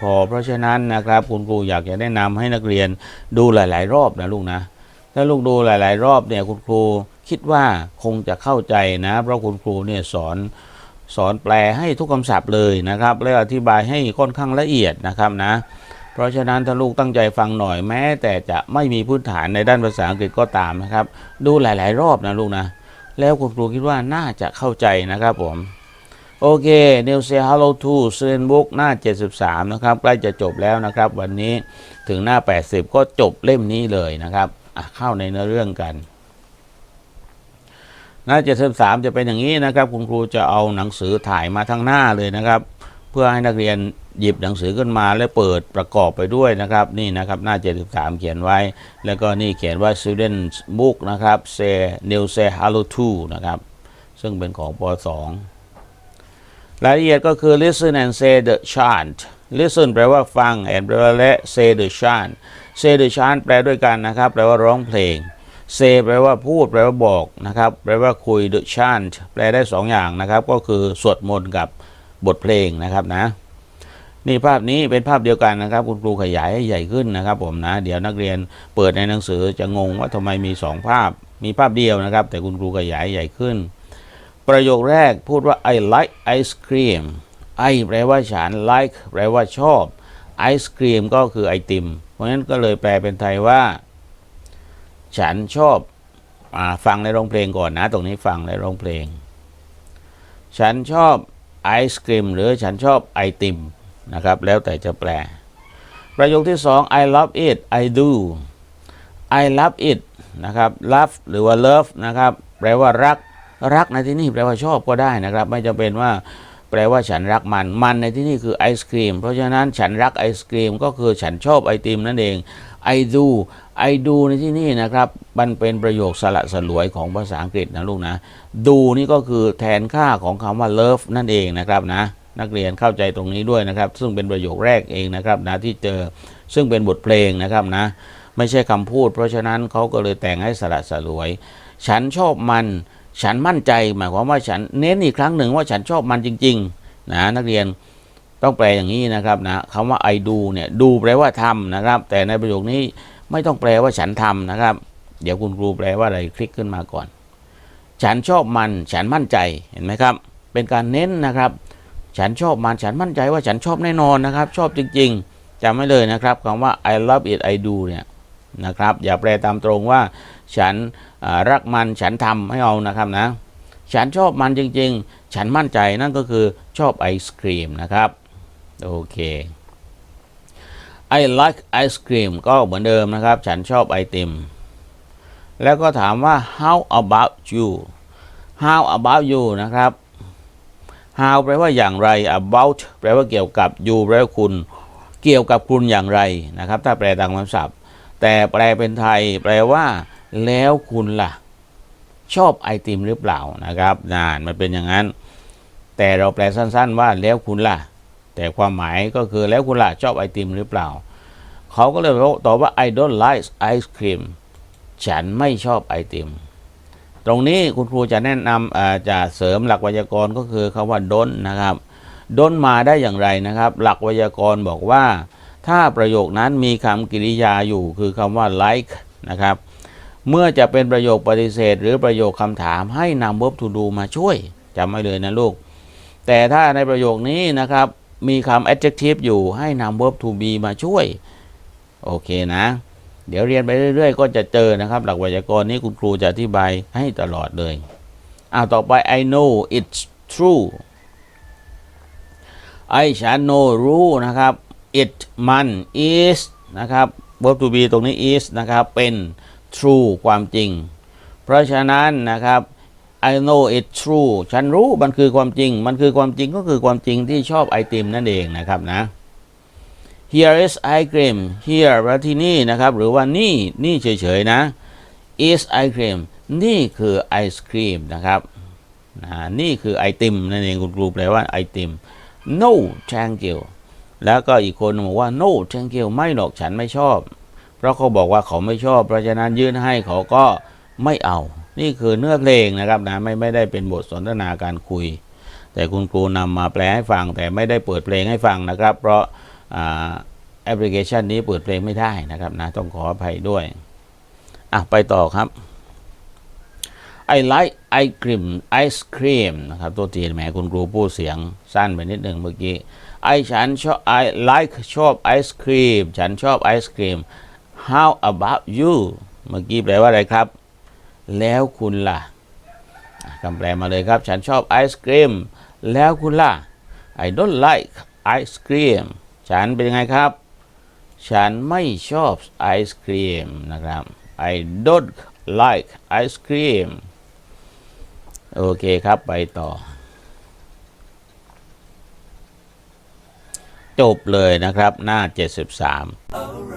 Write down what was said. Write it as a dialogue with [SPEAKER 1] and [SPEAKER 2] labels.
[SPEAKER 1] พอ เพราะฉะนั้นนะครับคุณครูอยากจะแนะนำให้นักเรียนดูหลาย ๆ รอบนะลูกนะ ถ้าลูกดูหลาย ๆ รอบเนี่ยคุณครูคิดว่าคงจะเข้าใจนะ เพราะคุณครูเนี่ยสอนสอนแปลให้ทุกคำศัพท์เลยนะครับ และอธิบายให้ค่อนข้างละเอียดนะครับนะ เพราะฉะนั้นถ้าลูกตั้งใจฟังหน่อยแม้ แต่จะไม่มีพื้นฐานในด้านภาษาอังกฤษก็ตามนะครับ ดูหลาย ๆ รอบนะลูกนะ แล้วคุณครูคิดว่าน่าจะเข้าใจนะครับผม โอเค New Say Hello to Student Book หน้า 73 นะครับ ใกล้จะจบแล้วนะครับ วันนี้ถึงหน้า 80 ก็จบเล่มนี้เลยนะครับเข้าในเนื้อเรื่องกันหน้า 73 จะเป็นอย่างนี้นะครับ คุณครูจะเอาหนังสือถ่ายมาทั้งหน้าเลยนะครับ เพื่อให้นักเรียนหยิบหนังสือขึ้นมาและเปิดประกอบไปด้วยนะครับ นี่นะครับหน้า 73 เขียนไว้ แล้วก็นี่เขียนว่า Student Book นะครับ Say New Say Hello to นะครับ ซึ่งเป็นของป .2 รายละเอียดก็คือ listen and say the chant listen แปลว่าฟัง and แปลว่าและ say the chant say the chant แปลด้วยกันนะครับ แปลว่าร้องเพลง say แปลว่าพูด แปลว่าบอกนะครับ แปลว่าคุย the chant แปลได้สองอย่างนะครับ ก็คือสวดมนต์กับบทเพลงนะครับนะ นี่ภาพนี้เป็นภาพเดียวกันนะครับ คุณครูขยายให้ใหญ่ขึ้นนะครับ ผมนะ เดี๋ยวนักเรียนเปิดในหนังสือจะงงว่าทำไมมีสองภาพ มีภาพเดียวนะครับ แต่คุณครูขยายใหญ่ขึ้น ประโยคแรกพูดว่า I like ice cream I แปลว่าฉัน like แปลว่าชอบ ice cream ก็คือไอติม เพราะฉะนั้นก็เลยแปลเป็นไทยว่า ฉันชอบอฟังในโรงเพลงก่อนนะ ตรงนี้ฟังในโรงเพลง ฉันชอบไอศครีมหรือฉันชอบไอติมนะครับ แล้วแต่จะแปล ประโยคที่สอง I love it I do I love it นะครับ love หรือว่า love นะครับ แปลว่ารัก รักในที่นี่แปลว่าชอบก็ได้นะครับ ไม่จำเป็นว่าแปลว่าฉันรักมัน มันในที่นี่คือไอศครีม เพราะฉะนั้นฉันรักไอศครีมก็คือฉันชอบไอติมนั่นเอง I do I do ในที่นี่นะครับ มันเป็นประโยคสละสลวยของภาษาอังกฤษนะลูกนะ do นี่ก็คือแทนค่าของคำว่า love นั่นเองนะครับนะ นักเรียนเข้าใจตรงนี้ด้วยนะครับ ซึ่งเป็นประโยคแรกเองนะครับนะที่เจอ ซึ่งเป็นบทเพลงนะครับนะ ไม่ใช่คำพูด เพราะฉะนั้นเขาก็เลยแต่งให้สละสลวย ฉันชอบมัน ฉันมั่นใจหมายความว่าฉันเน้นอีกครั้งหนึ่งว่าฉันชอบมันจริงๆนะนักเรียนต้องแปลอย่างนี้นะครับนะคำว่า I do เนี่ย do แปลว่าทำนะครับ แต่ในประโยคนี้ไม่ต้องแปลว่าฉันทำนะครับ เดี๋ยวคุณครูแปลว่าอะไรคลิกขึ้นมาก่อน ฉันชอบมัน ฉันมั่นใจเห็นไหมครับ เป็นการเน้นนะครับ ฉันชอบมัน ฉันมั่นใจว่าฉันชอบแน่นอนนะครับ ชอบจริงๆจำไว้เลยนะครับคำว่า I love it I do เนี่ย นะครับ อย่าแปลตามตรงว่า ฉันรักมันฉันทำให้เอานะครับนะ ฉันชอบมันจริง ๆ ฉันมั่นใจนั่นก็คือชอบไอศครีมนะครับโอเค I like ice cream ก็เหมือนเดิมนะครับ ฉันชอบไอติม แล้วก็ถามว่า how about you how about you นะครับ how แปลว่าอย่างไร about แปลว่าเกี่ยวกับ you แปลว่าคุณ เกี่ยวกับคุณอย่างไรนะครับ ถ้าแปลตามคำศัพท์ แต่แปลเป็นไทย แปลว่า แล้วคุณล่ะ ชอบไอติมหรือเปล่านะครับนานมันเป็นอย่างนั้น แต่เราแปลสั้น ๆ ว่าแล้วคุณล่ะ แต่ความหมายก็คือแล้วคุณล่ะชอบไอติมหรือเปล่า เขาก็เลยตอบว่า I don't like ice cream ฉันไม่ชอบไอติม ตรงนี้คุณครูจะแนะนำจะเสริมหลักไวยากรณ์ก็คือคำว่า don't นะครับ don't มาได้อย่างไรนะครับ หลักไวยากรณ์บอกว่า ถ้าประโยคนั้นมีคำกริยาอยู่คือคำว่า like นะครับ เมื่อจะเป็นประโยคปฏิเสธ หรือประโยคคำถามให้นำ verb to do มาช่วยจำไว้เลยนะลูก แต่ถ้าในประโยคนี้นะครับ มีคำ adjective อยู่ให้นำ verb to be มาช่วย โอเคนะ เดี๋ยวเรียนไปเรื่อย ๆ ก็จะเจอนะครับ หลักไวยากรณ์นี้คุณครูจะอธิบายให้ตลอดเลยอ้าวต่อไป I know it's true I ฉัน know รู้นะครับ it มัน is นะครับ verb to be ตรงนี้ is นะครับ เป็น true ความจริง เพราะฉะนั้นนะครับ I know it true ฉันรู้มันคือความจริง มันคือความจริงก็คือความจริงที่ชอบไอติมนั่นเองนะครับนะ Here is ice cream here ที่นี่นะครับ หรือว่านี่นี่เฉยๆนะ is ice cream นี่คือไอศครีมนะครับนะนี่คือไอติมนั่นเองคุณครูแปลว่าไอติม no thank you แล้วก็อีกคนบอกว่า no thank you ไม่หรอกฉันไม่ชอบ เพราะเขาบอกว่าเขาไม่ชอบ เพราะฉะนั้นยื่นให้เขาก็ไม่เอา นี่คือเนื้อเพลงนะครับนะไม่ไม่ได้เป็นบทสนทนาการคุย แต่คุณครูนำมาแปลให้ฟัง แต่ไม่ได้เปิดเพลงให้ฟังนะครับ เพราะแอปพลิเคชันนี้เปิดเพลงไม่ได้นะครับนะต้องขออภัยด้วยอะไปต่อครับ I like ice cream ice cream นะครับตัวทีแหมคุณครูพูดเสียงสั้นไปนิดหนึ่งเมื่อกี้ ไอฉันชอบ I like ชอบไอศครีม ฉันชอบไอศครีม How about you เมื่อกี้แปลว่าอะไรครับ แล้วคุณล่ะคำแปลมาเลยครับ ฉันชอบไอศครีม แล้วคุณล่ะ I don't like ice cream ฉันเป็นยังไงครับ ฉันไม่ชอบไอศครีมนะครับ I don't like ice cream โอเคครับ ไปต่อ จบเลยนะครับหน้า 73